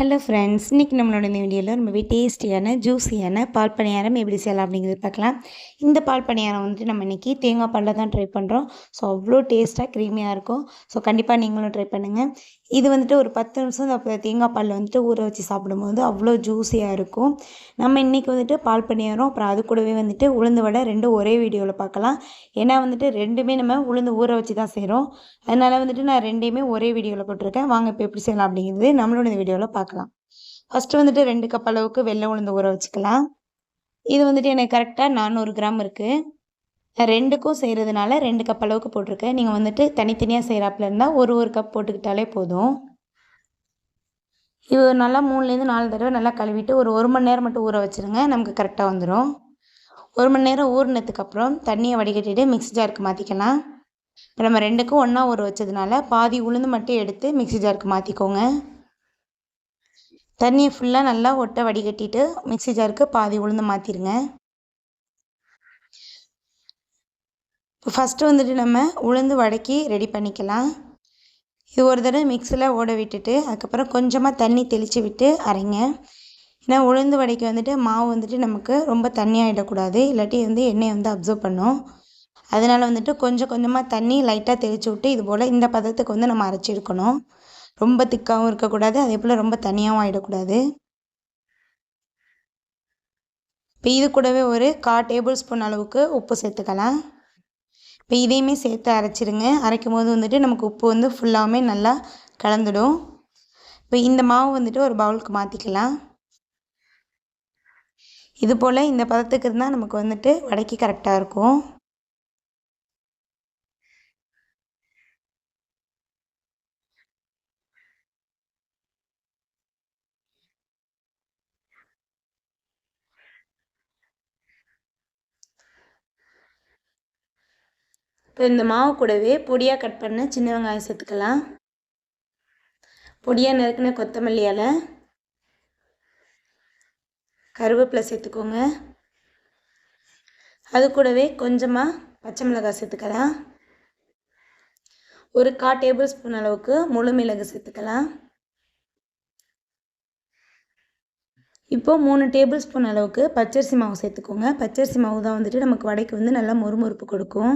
Hello friends இன்றைக்கி நம்மளோட இந்த வீடியோவில் ரொம்பவே டேஸ்டியான ஜூஸியான பால் பணியாரம் எப்படி செய்யலாம் அப்படிங்கிறது பார்க்கலாம். இந்த பால் பணியாரம் வந்துட்டு நம்ம இன்றைக்கி தேங்காய் பாலில் தான் ட்ரை பண்ணுறோம் ஸோ அவ்வளோ டேஸ்ட்டாக க்ரீமியாக இருக்கும். ஸோ கண்டிப்பாக நீங்களும் ட்ரை பண்ணுங்கள் இது வந்துட்டு ஒரு பத்து நிமிஷம் அப்போ தேங்காய் பாலில் வந்துட்டு ஊற வச்சு சாப்பிடும்போது அவ்வளோ ஜூஸியாக இருக்கும். நம்ம இன்றைக்கி வந்துட்டு பால் பணியாரம் அப்புறம் அது கூடவே வந்துட்டு உளுந்து வடை ரெண்டும் ஒரே வீடியோவில் பார்க்கலாம். ஏன்னா வந்துட்டு ரெண்டுமே நம்ம உளுந்து ஊற வச்சு தான் செய்கிறோம் அதனால் வந்துட்டு நான் ரெண்டையுமே ஒரே வீடியோவில் போட்டிருக்கேன். வாங்க இப்போ எப்படி செய்யலாம் அப்படிங்கிறது நம்மளோட இந்த வீடியோவில் பார்க்கலாம். ஃபஸ்ட்டு வந்துட்டு ரெண்டு கப் அளவுக்கு வெள்ளை உளுந்து ஊற வச்சுக்கலாம். இது வந்துட்டு எனக்கு கரெக்டாக நானூறு கிராம் இருக்குது ரெண்டுக்கும் செய்கிறதுனால ரெண்டு கப் அளவுக்கு போட்டிருக்கேன். நீங்கள் வந்துட்டு தனித்தனியாக செய்கிறாப்புல இருந்தால் ஒரு ஒரு கப் போட்டுக்கிட்டாலே போதும். இது நல்லா மூணுலேருந்து நாலு தடவை நல்லா கழுவிட்டு ஒரு ஒரு மணி நேரம் மட்டும் ஊற வச்சுருங்க. நமக்கு கரெக்டாக வந்துடும் ஒரு மணி நேரம் ஊறினதுக்கப்புறம் தண்ணியை வடிகட்டிட்டு மிக்ஸி ஜாருக்கு மாற்றிக்கலாம் இப்போ நம்ம ரெண்டுக்கும் ஒன்றா ஊற வச்சதுனால பாதி உளுந்து மட்டும் எடுத்து மிக்ஸி ஜாருக்கு மாற்றிக்கோங்க தண்ணியை ஃபுல்லாக நல்லா ஒட்டை வடிகட்டிட்டு மிக்ஸி ஜாருக்கு பாதி உளுந்து மாற்றிடுங்க இப்போ ஃபஸ்ட்டு வந்துட்டு நம்ம உளுந்து வடக்கி ரெடி பண்ணிக்கலாம். இது ஒரு தடவை மிக்ஸியில் ஓட விட்டுட்டு அதுக்கப்புறம் கொஞ்சமாக தண்ணி தெளித்து விட்டு அரைங்க. ஏன்னா உளுந்து வடைக்கு வந்துட்டு மாவு வந்துட்டு நமக்கு ரொம்ப தண்ணியாகிடக்கூடாது இல்லாட்டி வந்து எண்ணெயை வந்து அப்சர்வ் பண்ணும். அதனால் வந்துட்டு கொஞ்சம் கொஞ்சமாக தண்ணி லைட்டாக தெளித்து விட்டு இது போல் இந்த பதத்துக்கு வந்து நம்ம அரைச்சிருக்கணும். ரொம்ப திக்காகவும் இருக்கக்கூடாது. அதே போல் ரொம்ப தனியாகவும் ஆகிடக்கூடாது இப்போ இது கூடவே ஒரு கா டேபிள் ஸ்பூன் அளவுக்கு உப்பு சேர்த்துக்கலாம். இப்போ இதையுமே சேர்த்து அரைச்சிருங்க. அரைக்கும் போது வந்துட்டு நமக்கு உப்பு வந்து ஃபுல்லாகவுமே நல்லா கலந்துடும். இப்போ இந்த மாவு வந்துட்டு ஒரு பவுலுக்கு மாற்றிக்கலாம் இது போல் இந்த பதத்துக்கு இருந்தால் நமக்கு வந்துட்டு வடைக்கு கரெக்டாக இருக்கும். இப்போ இந்த மாவு கூடவே பொடியாக கட் பண்ண சின்ன வெங்காயம் சேர்த்துக்கலாம். பொடியாக நறுக்கின கொத்தமல்லி இலை. கருவேப்பிலை சேர்த்துக்கோங்க. அது கூடவே கொஞ்சமாக பச்சை மிளகாய் சேர்த்துக்கலாம். ஒரு கா டேபிள் ஸ்பூன் அளவுக்கு முழு மிளகு சேர்த்துக்கலாம். இப்போது மூணு டேபிள் ஸ்பூன் அளவுக்கு பச்சரிசி மாவு சேர்த்துக்கோங்க. பச்சரிசி மாவு தான் வந்துட்டு நமக்கு வடைக்கு வந்து நல்லா மொறுமொறுப்பு கொடுக்கும்.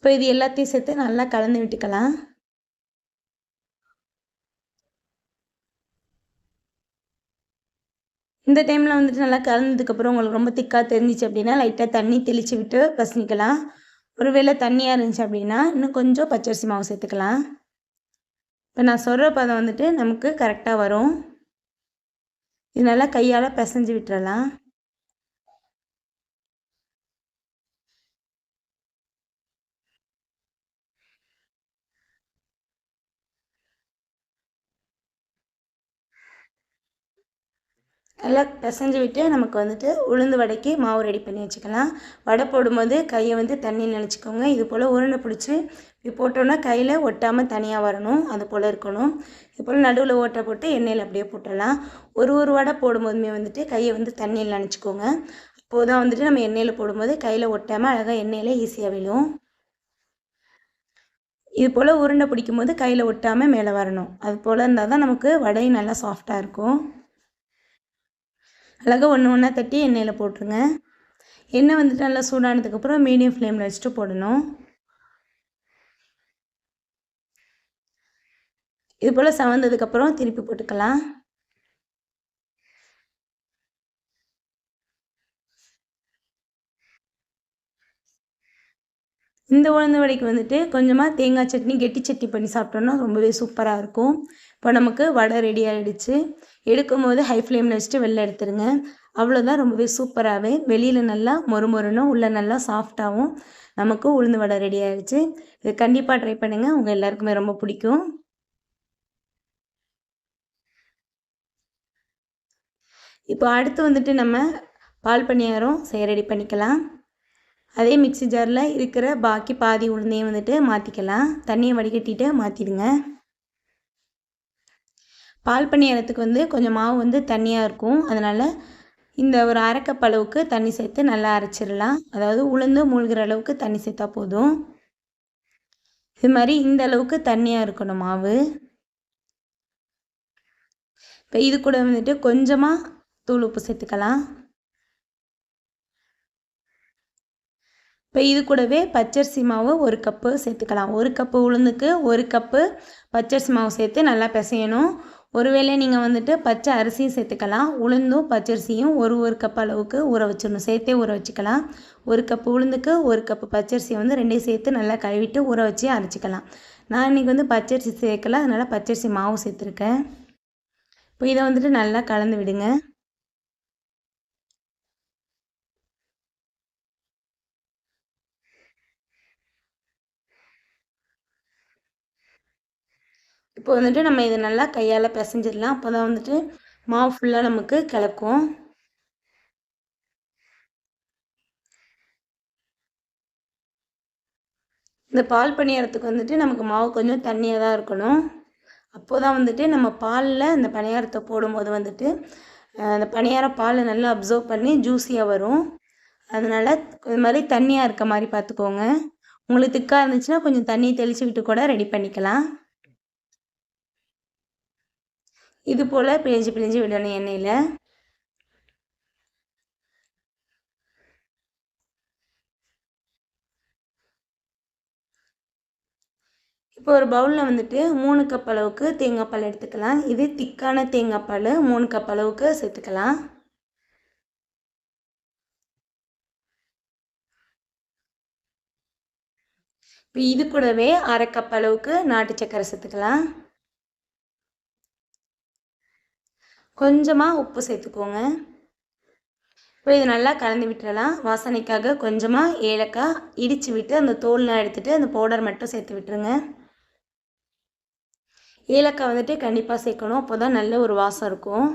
இப்போ இது எல்லாத்தையும் சேர்த்து நல்லா கலந்து விட்டுக்கலாம். இந்த டைமில் வந்துட்டு நல்லா கலந்ததுக்கப்புறம் உங்களுக்கு ரொம்ப திக்காக தெரிஞ்சிச்சு அப்படின்னா லைட்டாக தண்ணி தெளித்து விட்டு பசனிக்கலாம் ஒருவேளை தண்ணியாக இருந்துச்சு அப்படின்னா இன்னும் கொஞ்சம் பச்சரிசி மாவு சேர்த்துக்கலாம். இப்போ நான் சொல்கிற பதம் வந்துட்டு நமக்கு கரெக்டாக வரும். இது நல்லா கையால் பிசைஞ்சு விட்டுறலாம். நல்லா பிசைஞ்சு விட்டு நமக்கு வந்துட்டு உளுந்து வடைக்கு மாவு ரெடி பண்ணி வச்சுக்கலாம். வடை போடும்போது கையை வந்து தண்ணி நினச்சிக்கோங்க. இது போல் உருண்டை பிடிச்சி இப்படி போட்டோன்னா கையில் ஒட்டாமல் தனியாக வரணும். அது போல் இருக்கணும். இது போல் நடுவில் ஓட்டை போட்டு எண்ணெயில் அப்படியே போட்டுடலாம். ஒரு ஒரு வடை போடும்போதுமே வந்துட்டு கையை வந்து தண்ணியில் நினச்சிக்கோங்க. அப்போது தான் வந்துட்டு நம்ம எண்ணெயில் போடும்போது கையில் ஒட்டாமல் அழகாக எண்ணெயில் ஈஸியாக விழும். இது போல் உருண்டை பிடிக்கும் போது கையில் ஒட்டாமல் மேலே வரணும். அது போல் இருந்தால் தான் நமக்கு வடையும் நல்லா சாஃப்டாக இருக்கும். அழகாக ஒன்று ஒன்றா தட்டி எண்ணெயில் போட்டுருங்க. எண்ணெய் வந்துட்டு நல்லா சூடானதுக்கப்புறம் மீடியம் ஃப்ளேமில் வச்சுட்டு போடணும். இது போல் சவந்ததுக்கப்புறம் திருப்பி போட்டுக்கலாம். இந்த உளுந்து வடைக்கு வந்துட்டு கொஞ்சமாக தேங்காய் சட்னி கெட்டி சட்னி பண்ணி சாப்பிட்டோன்னா ரொம்பவே சூப்பராக இருக்கும். இப்போ நமக்கு வடை ரெடி ஆகிடுச்சு எடுக்கும் போது ஹை ஃப்ளேமில் வச்சுட்டு வெளில எடுத்துருங்க. அவ்வளோதான் ரொம்பவே சூப்பராகவே வெளியில் நல்லா மொறு மொறுனும் உள்ளே நல்லா சாஃப்டாகவும் நமக்கு உளுந்து வடை ரெடி ஆகிடுச்சு இது கண்டிப்பாக ட்ரை பண்ணுங்கள் உங்கள் எல்லாருக்குமே ரொம்ப பிடிக்கும். இப்போ அடுத்து வந்துட்டு நம்ம பால் பணியாரம் செய்ய ரெடி பண்ணிக்கலாம். அதே மிக்சி ஜாரில் இருக்கிற பாக்கி பாதி உளுந்தையும் வந்துட்டு மாற்றிக்கலாம் தண்ணியை வடிகட்டிட்டு மாற்றிடுங்க பால் பணியாரத்துக்கு வந்து கொஞ்சம் மாவு வந்து தண்ணியாக இருக்கும். அதனால் இந்த ஒரு அரை அளவுக்கு தண்ணி சேர்த்து நல்லா அரைச்சிடலாம். அதாவது உளுந்து மூழ்கிற அளவுக்கு தண்ணி சேர்த்தா போதும். இது மாதிரி இந்த அளவுக்கு தண்ணியாக இருக்கணும் மாவு. இப்போ இது கூட வந்துட்டு கொஞ்சமாக தூள் உப்பு சேர்த்துக்கலாம். இப்போ இது கூடவே பச்சரிசி மாவு ஒரு கப்பு சேர்த்துக்கலாம். ஒரு கப்பு உளுந்துக்கு ஒரு கப்பு பச்சரிசி மாவு சேர்த்து நல்லா பிசையணும். ஒருவேளை நீங்கள் வந்துட்டு பச்சை அரிசியும் சேர்த்துக்கலாம். உளுந்தும் பச்சரிசியும் ஒரு ஒரு கப் அளவுக்கு ஊற வச்சிடணும். சேர்த்தே ஊற வச்சுக்கலாம். ஒரு கப்பு உளுந்துக்கு ஒரு கப்பு பச்சரிசியை வந்து ரெண்டையும் சேர்த்து நல்லா கழுவிட்டு ஊற வச்சு அரைச்சிக்கலாம். நான் இன்றைக்கி வந்து பச்சரிசி சேர்க்கல. அதனால் பச்சரிசி மாவு சேர்த்துருக்கேன். இப்போ இதை வந்துட்டு நல்லா கலந்து விடுங்க. இப்போ வந்துட்டு நம்ம இதை நல்லா கையால் பிசைஞ்சிடலாம். அப்போ தான் வந்துட்டு மாவு ஃபுல்லாக நமக்கு கிளக்கும் இந்த பால் பணியாரத்துக்கு வந்துட்டு நமக்கு மாவு கொஞ்சம் தண்ணியாக தான் இருக்கணும். அப்போ தான் வந்துட்டு நம்ம பாலில் இந்த பணியாரத்தை போடும்போது வந்துட்டு அந்த பணியாரம் பால் நல்லா அப்சர்வ் பண்ணி ஜூஸியாக வரும். அதனால் இது மாதிரி தண்ணியாக இருக்க மாதிரி பார்த்துக்கோங்க உங்களுக்கு திக்காக இருந்துச்சுன்னா கொஞ்சம் தண்ணி தெளிச்சுக்கிட்டு கூட ரெடி பண்ணிக்கலாம். இது போல் பிழிஞ்சு பிழிஞ்சு விடணும் எண்ணெயில். இப்போ ஒரு பவுலில் வந்துட்டு மூணு கப் அளவுக்கு தேங்காய் பால் எடுத்துக்கலாம். இது திக்கான தேங்காய் பால் மூணு கப் அளவுக்கு சேர்த்துக்கலாம். இப்போ இது கூடவே அரை கப் அளவுக்கு நாட்டு சக்கரை சேர்த்துக்கலாம். கொஞ்சமாக உப்பு சேர்த்துக்கோங்க. இப்போ இது நல்லா கலந்து விட்டுறலாம். வாசனைக்காக கொஞ்சமாக ஏலக்காய் இடித்து விட்டு அந்த தோல்லாம் எடுத்துகிட்டு அந்த பவுடர் மட்டும் சேர்த்து விட்டுருங்க. ஏலக்காய் வந்துட்டு கண்டிப்பாக சேர்க்கணும். அப்போ தான் நல்ல ஒரு வாசம் இருக்கும்.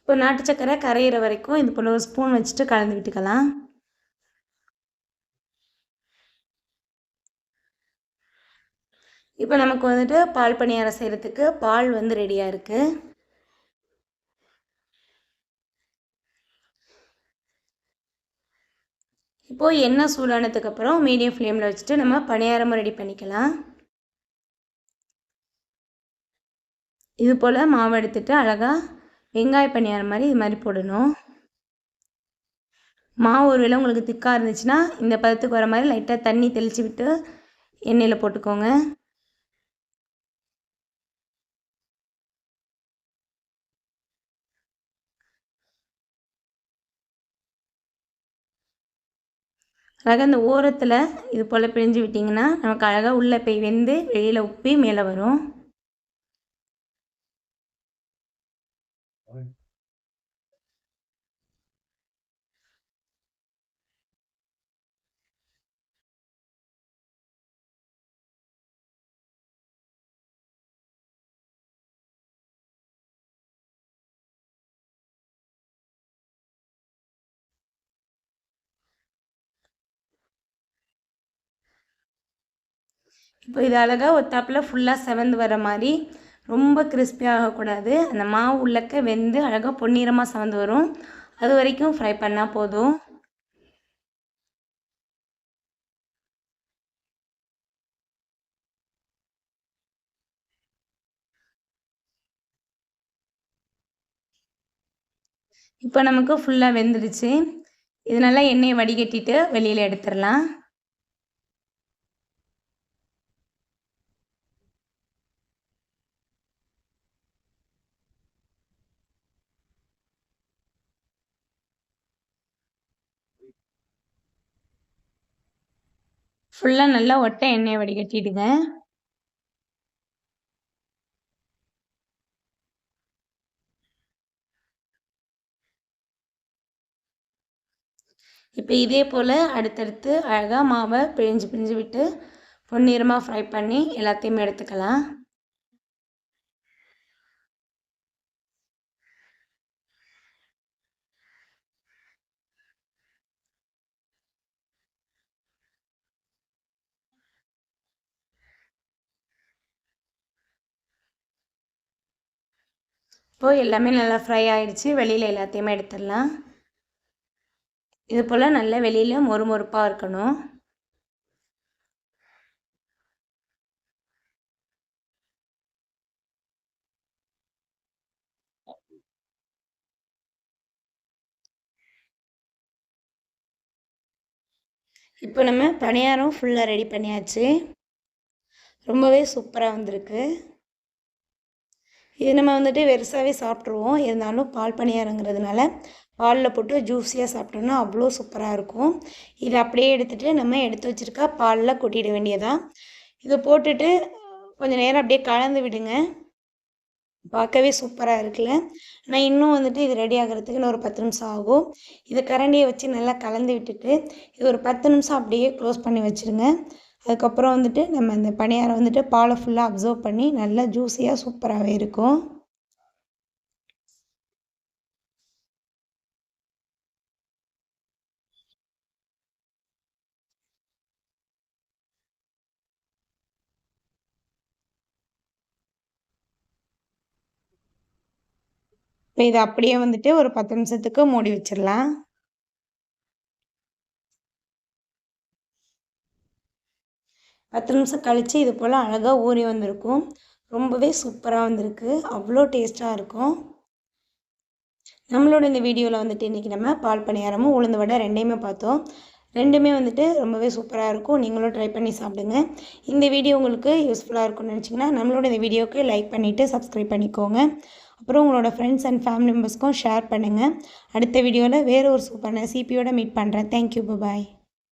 இப்போ நாட்டு சக்கரை கரையிற வரைக்கும் இது போல் ஒரு ஸ்பூன் வச்சுட்டு கலந்து விட்டுக்கலாம். இப்போ நமக்கு வந்துட்டு பால் பணியாரம் செய்கிறதுக்கு பால் வந்து ரெடியாக இருக்குது இப்போது எண்ணெய் சூடானதுக்கப்புறம் மீடியம் ஃப்ளேமில் வச்சுட்டு நம்ம பணியாரமும் ரெடி பண்ணிக்கலாம். இது போல் மாவு எடுத்துகிட்டு அழகாக வெங்காய பணியாரம் மாதிரி இது மாதிரி போடணும். மாவு ஒரு வேளை உங்களுக்கு திக்காக இருந்துச்சுன்னா இந்த பதத்துக்கு வர மாதிரி லைட்டாக தண்ணி தெளித்து விட்டு எண்ணெயில் போட்டுக்கோங்க. அழகாக அந்த ஓரத்தில் இது போல் பிழிஞ்சு விட்டிங்கன்னா நமக்கு அழகாக உள்ளே போய் வெந்து வெளியில் உப்பி மேலே வரும். இப்போ இது அழகாக ஒத்தாப்பில் ஃபுல்லாக செவந்து வர மாதிரி ரொம்ப கிறிஸ்பி ஆகக்கூடாது. அந்த மாவு உள்ளக்க வெந்து அழகாக பொன்னிறமாக செவந்து வரும். அது வரைக்கும் ஃப்ரை பண்ணால் போதும். இப்போ நமக்கு ஃபுல்லாக வெந்துடுச்சு. இதனால எண்ணெயை வடிகட்டிட்டு வெளியில் எடுத்துடலாம். ஃபுல்லாக நல்லா ஒட்டை எண்ணெயை வடிகட்டிடுங்க. இப்போ இதே போல் அடுத்தடுத்து அழகாக மாவை பிழிஞ்சு பிழிஞ்சு விட்டு பொன்னிறமாக ஃப்ரை பண்ணி எல்லாத்தையுமே எடுத்துக்கலாம். இப்போது எல்லாமே நல்லா ஃப்ரை ஆகிடுச்சு வெளியில் எல்லாத்தையுமே எடுத்துடலாம். இது போல் நல்லா வெளியில் மொறு மொறுப்பாக இருக்கணும். இப்போ நம்ம பணியாரம் ஃபுல்லாக ரெடி பண்ணியாச்சு. ரொம்பவே சூப்பராக வந்திருக்கு. இது நம்ம வந்துட்டு வெறுசாகவே சாப்பிட்ருவோம் இருந்தாலும் பால் பணியாரங்கிறதுனால பாலில் போட்டு ஜூஸியாக சாப்பிட்டோம்னா அவ்வளோ சூப்பராக இருக்கும். இதை அப்படியே எடுத்துகிட்டு நம்ம எடுத்து வச்சுருக்கா பாலில் கொட்டிட வேண்டியதான் இதை போட்டுட்டு கொஞ்சம் நேரம் அப்படியே கலந்து விடுங்க. பார்க்கவே சூப்பராக இருக்குல்ல. நான் இன்னும் வந்துட்டு இது ரெடி ஆகிறதுக்கு இன்னும் ஒரு பத்து நிமிஷம் ஆகும். இதை கரண்டியை வச்சு நல்லா கலந்து விட்டுட்டு இது ஒரு பத்து நிமிஷம் அப்படியே க்ளோஸ் பண்ணி வச்சுருங்க. அதுக்கப்புறம் வந்துட்டு நம்ம இந்த பணியாரம் வந்துட்டு பாலை ஃபுல்லாக அப்சர்வ் பண்ணி நல்லா ஜூஸியாக சூப்பராகவே இருக்கும். இப்போ இதை அப்படியே வந்துட்டு ஒரு பத்து நிமிஷத்துக்கு மூடி வச்சிடலாம். பத்து நிமிஷம் கழித்து இது போல் அழகாக ஊறி வந்திருக்கும். ரொம்பவே சூப்பராக வந்திருக்கு. அவ்வளோ டேஸ்ட்டாக இருக்கும். நம்மளோட இந்த வீடியோவில் வந்துட்டு இன்றைக்கி நம்ம பால் பணியாரமும் உளுந்து வடை ரெண்டையுமே பார்த்தோம். ரெண்டுமே வந்துட்டு ரொம்பவே சூப்பராக இருக்கும். நீங்களும் ட்ரை பண்ணி சாப்பிடுங்க. இந்த வீடியோ உங்களுக்கு யூஸ்ஃபுல்லாக இருக்கும்னு நினச்சிங்கன்னா நம்மளோட இந்த வீடியோவுக்கு லைக் பண்ணிவிட்டு சப்ஸ்கிரைப் பண்ணிக்கோங்க. அப்புறம் உங்களோட ஃப்ரெண்ட்ஸ் அண்ட் ஃபேமிலி மெம்பர்ஸ்க்கும் ஷேர் பண்ணுங்கள் அடுத்த வீடியோவில் வேறு ஒரு சூப்பரான சிபியோட மீட் பண்ணுறேன் தேங்க்யூ பாய்